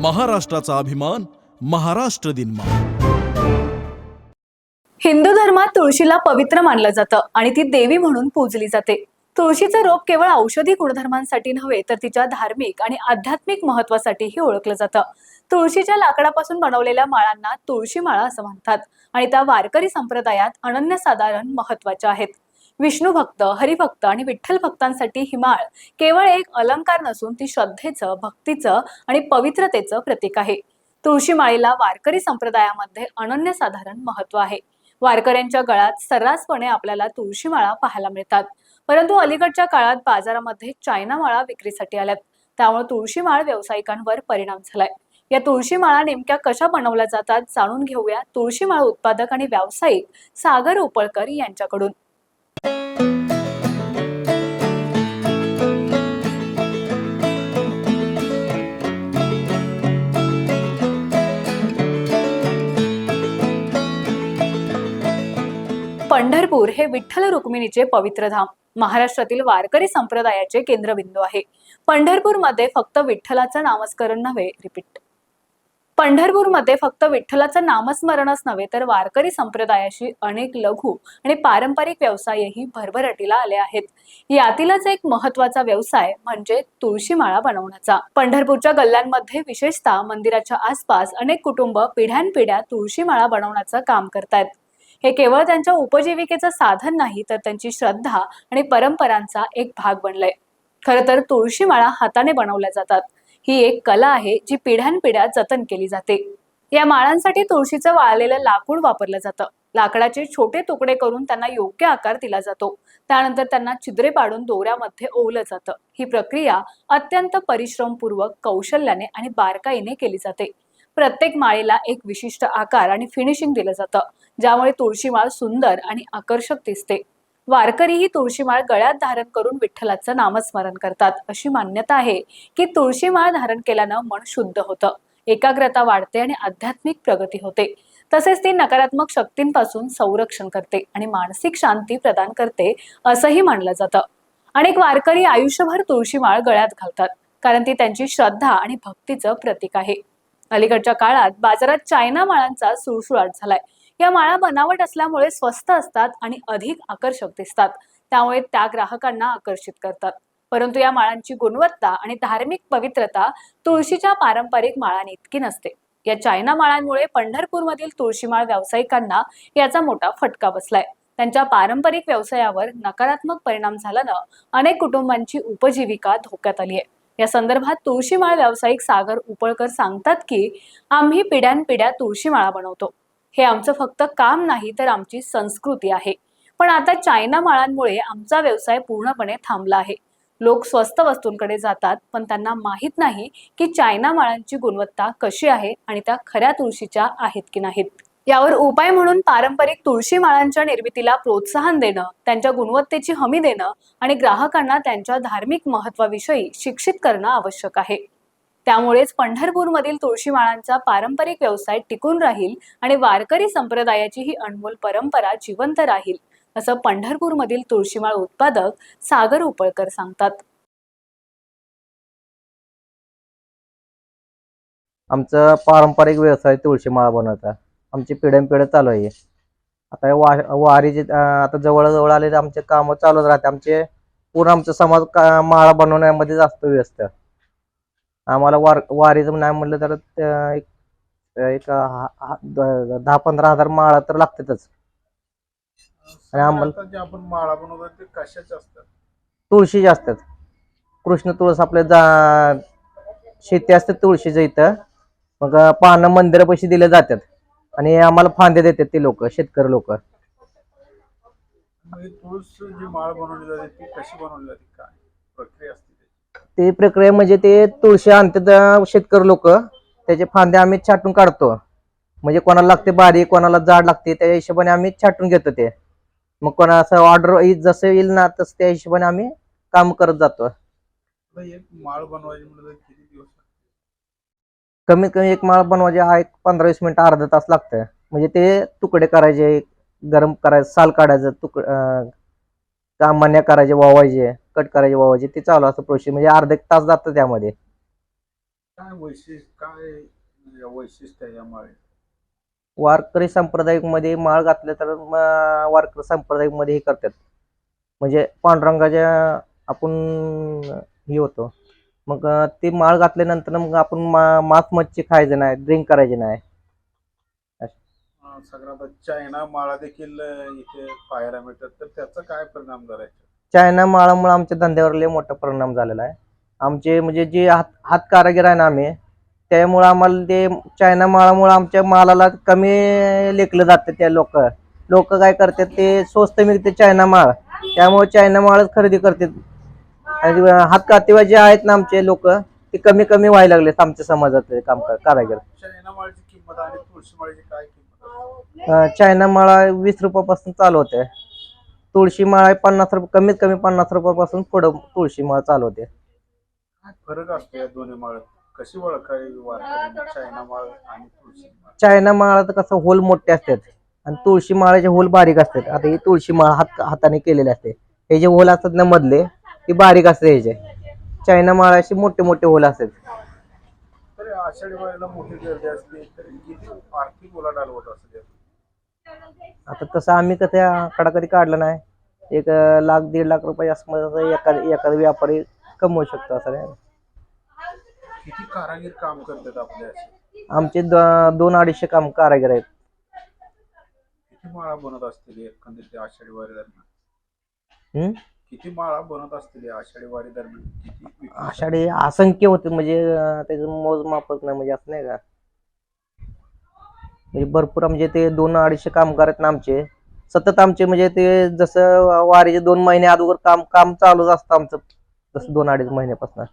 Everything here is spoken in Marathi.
महाराष्ट्राचा अभिमान महाराष्ट्र दिन मा हिंदू धर्मात तुळशीला पवित्र मानलं जातं आणि ती देवी म्हणून पूजली जाते. तुळशीचं रोप केवळ औषधी गुणधर्मांसाठी नव्हे तर तिच्या धार्मिक आणि आध्यात्मिक महत्वासाठीही ओळखलं जातं. तुळशीच्या लाकडापासून बनवलेल्या माळांना तुळशी माळा असं म्हणतात आणि त्या वारकरी संप्रदायात अनन्यसाधारण महत्त्वाच्या आहेत. विष्णू भक्त हरिभक्त आणि विठ्ठल भक्तांसाठी ही माळ केवळ एक अलंकार नसून ती श्रद्धेचं भक्तीचं आणि पवित्रतेचं प्रतीक आहे. तुळशी माळीला वारकरी संप्रदायामध्ये अनन्यसाधारण महत्त्व आहे. वारकऱ्यांच्या गळ्यात सर्रासपणे आपल्याला तुळशी माळा पाहायला मिळतात. परंतु अलीकडच्या काळात बाजारामध्ये चायना माळा विक्रीसाठी आल्यात. त्यामुळे तुळशी माळ व्यावसायिकांवर परिणाम झालाय. या तुळशी माळा नेमक्या कशा बनवल्या जातात जाणून घेऊया तुळशी माळ उत्पादक आणि व्यावसायिक सागर उपळकर यांच्याकडून. पंढरपूर हे विठ्ठल रुक्मिणीचे पवित्र धाम. महाराष्ट्रातील वारकरी संप्रदायाचे केंद्रबिंदू आहे. पंढरपूरमध्ये फक्त विठ्ठलाचं नामस्करण नव्हे रिपीट पंढरपूरमध्ये फक्त विठ्ठलाचं नामस्मरणच नव्हे तर वारकरी संप्रदायाशी अनेक लघु आणि पारंपरिक व्यवसायही भरभराटीला आले आहेत. यातीलच एक महत्त्वाचा व्यवसाय म्हणजे तुळशी माळा बनवण्याचा. पंढरपूरच्या गल्ल्यांमध्ये विशेषतः मंदिराच्या आसपास अनेक कुटुंब पिढ्यानपिढ्या तुळशी माळा बनवण्याचं काम करतायत. हे केवळ त्यांच्या उपजीविकेचं साधन नाही तर त्यांची श्रद्धा आणि परंपरांचा एक भाग बनलाय. खरं तर तुळशी माळा हाताने बनवल्या जातात. ही एक कला आहे जी पिढ्यानपिढ्या जतन केली जाते. या माळांसाठी तुळशीचं वाळलेलं लाकूड वापरलं जातं. लाकडाचे छोटे तुकडे करून त्यांना योग्य आकार दिला जातो. त्यानंतर त्यांना छिद्रे पाडून दोऱ्यामध्ये ओवलं जातं. ही प्रक्रिया अत्यंत परिश्रमपूर्वक कौशल्याने आणि बारकाईने केली जाते. प्रत्येक माळेला एक विशिष्ट आकार आणि फिनिशिंग दिलं जातं ज्यामुळे तुळशी माळ सुंदर आणि आकर्षक दिसते. वारकरी ही तुळशीमाळ गळ्यात धारण करून विठ्ठलाचं नामस्मरण करतात. अशी मान्यता आहे की तुळशीमाळ धारण केल्यानं मन शुद्ध होतं. एकाग्रता वाढते आणि आध्यात्मिक प्रगती होते. तसेच ती नकारात्मक शक्तींपासून संरक्षण करते आणि मानसिक शांती प्रदान करते असंही मानलं जातं. अनेक वारकरी आयुष्यभर तुळशीमाळ गळ्यात घालतात कारण ती त्यांची श्रद्धा आणि भक्तीचं प्रतीक आहे. अलीकडच्या काळात बाजारात चायना माळांचा सुळसुळाट झालाय. या माळा बनावट असल्यामुळे स्वस्त असतात आणि अधिक आकर्षक दिसतात. त्यामुळे त्या ग्राहकांना आकर्षित करतात. परंतु या माळांची गुणवत्ता आणि धार्मिक पवित्रता तुळशीच्या पारंपरिक माळांनी इतकी नसते. या चायना माळांमुळे पंढरपूरमधील तुळशीमाळ व्यावसायिकांना याचा मोठा फटका बसलाय. त्यांच्या पारंपरिक व्यवसायावर नकारात्मक परिणाम झाल्यानं अनेक कुटुंबांची उपजीविका धोक्यात आली आहे या संदर्भात तुळशीमाळ व्यावसायिक सागर उपळकर सांगतात की आम्ही पिढ्यानपिढ्या तुळशीमाळा बनवतो. हे आमचं फक्त काम नाही तर आमची संस्कृती आहे. पण आता चायना माळांमुळे आमचा व्यवसाय पूर्णपणे थांबला आहे. लोक स्वस्त वस्तूंकडे जातात पण त्यांना माहीत नाही की चायना माळांची गुणवत्ता कशी आहे आणि त्या खऱ्या तुळशीच्या आहेत की नाहीत. यावर उपाय म्हणून पारंपरिक तुळशी माळांच्या निर्मितीला प्रोत्साहन देणं त्यांच्या गुणवत्तेची हमी देणं आणि ग्राहकांना त्यांच्या धार्मिक महत्वाविषयी शिक्षित करणं आवश्यक आहे. त्यामुळेच पंढरपूरमधील तुळशी माळांचा पारंपरिक व्यवसाय टिकून राहील आणि वारकरी संप्रदायाची ही अनमोल परंपरा जिवंत राहील असं पंढरपूरमधील तुळशीमाळ उत्पादक सागर उपळकर सांगतात. आमचं पारंपरिक व्यवसाय तुळशी माळा बनवता. आमची पिढ्यानपिढ्या चालू आहे. आता वा वारीचे आता जवळजवळ आले आमचे कामं चालूच राहते. आमचे पूर्ण आमचा समाज का माळा बनवण्यामध्ये जास्त व्यस्त. आहे. आम्हाला वार वारीचं नाही म्हणलं तर त्या एक एक हा- हा- दहा पंधरा हजार माळा तर लागतातच. आणि आम्हाला- आता जे आपण माळा बनवतो ते कशाचे असतात? तुळशी असतात. कृष्ण तुळस आपल्या जा शेती असते तुळशीच्या इथं. मग पानं मंदिरापाशी दिले जातात. आणि आम्हाला फांदे देतात ते लोक शेतकरी लोक. मग ही तुळस जी माळ बनवली जाते ती कशी बनवली जाते? काय? प्रक्रिया असते? ते प्रक्रिया म्हणजे ते तुळशी आणतात अं, शेतकरी लोक त्याचे फांदे आम्ही छाटून काढतो. म्हणजे कोणाला लागते बारीक कोणाला जाड लागते त्या हिशोबाने आम्ही छाटून घेतो ते. मग कोणा असं ऑर्डर जसं येईल ना तसं त्या हिशोबाने आम्ही काम करत जातो. माळ बनवायची? कमीत कमी एक माळ बनवायचे हा एक पंधरा वीस मिनिटं अर्धा तास लागतं म्हणजे ते तुकडे करायचे गरम करायचं साल काढायचं तुक कामान्या करायचे वावायचे कट करायचे वावायचे ते चालू असतं प्रोसेस म्हणजे अर्धा एक तास जातं त्यामध्ये. काय वैशिष्ट्य काय वैशिष्ट्य आहे या माळे? वारकरी संप्रदायिकमध्ये माळ घातले तर म- वारकरी संप्रदायिकमध्ये हे करतात. म्हणजे पांडुरंगाच्या आपण हे होतो. मग अं, ते माळ घातल्यानंतर मग आपण मा- मांस मच्छी खायचं नाही ड्रिंक करायचे नाही. सगळ्यात चायना माळा देखील इथे पाहायला मिळतात. तर त्याचा काय परिणाम झालाय चायना माळामुळे आमच्या धंद्यावर लय मोठा परिणाम झालेला आहे. आमचे म्हणजे जे हात हात कारागीर आहे ना आम्ही त्यामुळे आम्हाला ते चायना माळामुळे आमच्या मालाला कमी लेखलं जातं त्या लोक. लोक काय करतात ते स्वस्त मिळते चायना माळ. त्यामुळे चायना माळच खरेदी करतात. आणि हात कातेवा जे आहेत ना आमचे लोक ते कमी कमी व्हायला लागलेत आमच्या समाजातले काम कारागीर. चायना माळीची किंमत आणि तुळशी माळीची काय चायना माळा वीस रुपयापासून चालू होते. तुळशी माळा पन्नास रुपये कमीत कमी पन्नास रुपयापासून पुढं तुळशी माळ चालू होते. फरक असतो या दोन्ही माळात कशी चायना माळ आणि तुळशी माळ? चायना माळात कसं होल मोठे असतात आणि तुळशी माळाचे होल बारीक असतात. आता ही तुळशी माळ हात हाताने केलेले असते. हे जे होल असतात ना मधले ते बारीक असते ह्याचे चायना माळाचे मोठे मोठे होल असतात. तरी आषाढी वारीला मोठी गर्दी असते तर किती आर्थिक उलाढाल होत असेल यातून? आता तसं आम्ही कसं आकडा कधी काढला नाही. एक लाख दीड लाख रुपये असं एखादा एखादा व्यापारी कमवू शकतो असं नाही. किती कारागीर काम करतात आपल्या आमचे द- दोन अडीचशे काम कारागीर आहेत. किती माळा बनत असतील एकंदरीत आषाढी वारी दरम्यान हम्म? किती माळा बनत असतील या आषाढी वारी दरम्यान? किती आषाढी असंख्य होते म्हणजे अं, त्याचं मोजमापच नाही म्हणजे असं नाही का? म्हणजे भरपूर म्हणजे ते दोन अडीचशे कामगार आहेत ना आमचे. सतत आमचे म्हणजे ते जसं वारीचे दोन महिने अगोदर काम काम चालूच असतं आमचं. जसं दोन अडीच महिन्यापासून.